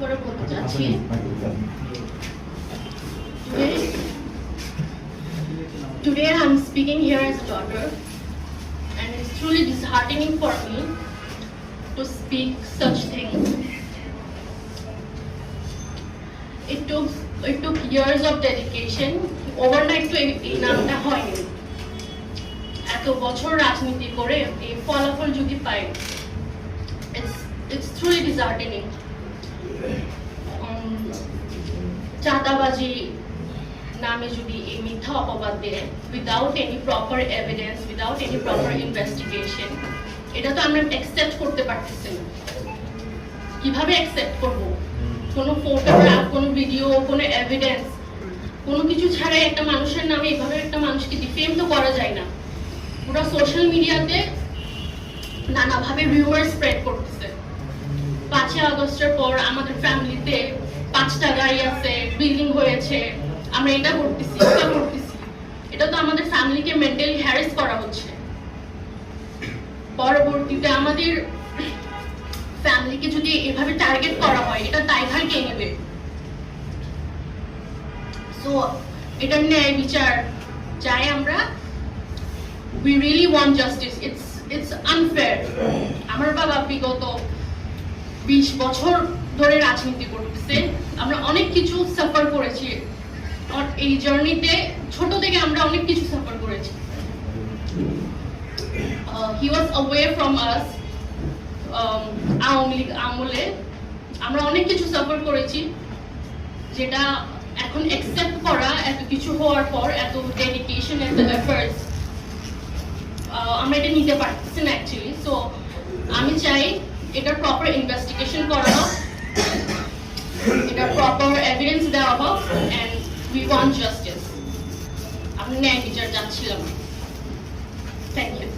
করে বলতে চাচ্ছি Today, today I'm speaking here as a daughter, and it's truly disheartening for me to speak such things. It took it took years of dedication. Overnight to এই- নামটা এত বছর রাজনীতি করে এই ফলাফল যদি পাই, it's truly disheartening. চাঁদাবাজি নামে যদি এই মিথ্যা অপবাদ দেয় without any proper evidence without any proper investigation এটা তো আমরা অ্যাকসেপ্ট করতে পারতেছি না। কীভাবে অ্যাকসেপ্ট করব? কোনো ফটোগ্রাফ কোনো ভিডিও কোনো এভিডেন্স কোনো কিছু ছাড়াই একটা মানুষের নামে এইভাবে একটা মানুষকে ডিফেম তো করা যায় না। পুরো সোশ্যাল মিডিয়াতে নানাভাবে রিউমার স্প্রেড করতেছে। পাঁচই আগস্টের পর আমাদের ফ্যামিলিতে পাঁচটা গাড়ি আছে বিল্ডিং হয়েছে। আমরা এটা করতেছি এটা করতেছি। এটা তো আমাদের ফ্যামিলিকে মেন্টালি হ্যারেস করা হচ্ছে। পরবর্তীতে আমাদের ফ্যামিলিকে যদি এভাবে টার্গেট করা হয়, এটা দায়ভার কে নেবে? সো এটার ন্যায় বিচার we really want justice. It's it's unfair. আমার বাবা বিগত বিশ বছর ধরে রাজনীতি করতেছে। আমরা অনেক কিছু সাফার করেছি। এই জার্নিতে ছোট থেকে আমরা অনেক কিছু সাফার করেছি। He was away from us Awami League আমলে। আমরা অনেক কিছু সাফার করেছি। যেটা এখন অ্যাকসেপ্ট করা, এত কিছু হওয়ার পর, এত ডেডিকেশন এত এফার্টস আমরা এটা নিতে পারতেছি না অ্যাকচুয়ালি সো আমি চাই এটা প্রপার ইনভেস্টিগেশন করা হোক এটা প্রপার এভিডেন্স দেওয়া হোক অ্যান্ড উই ওয়ান্ট জাস্টিস আমি ন্যায় বিচার চাচ্ছিলাম। Thank you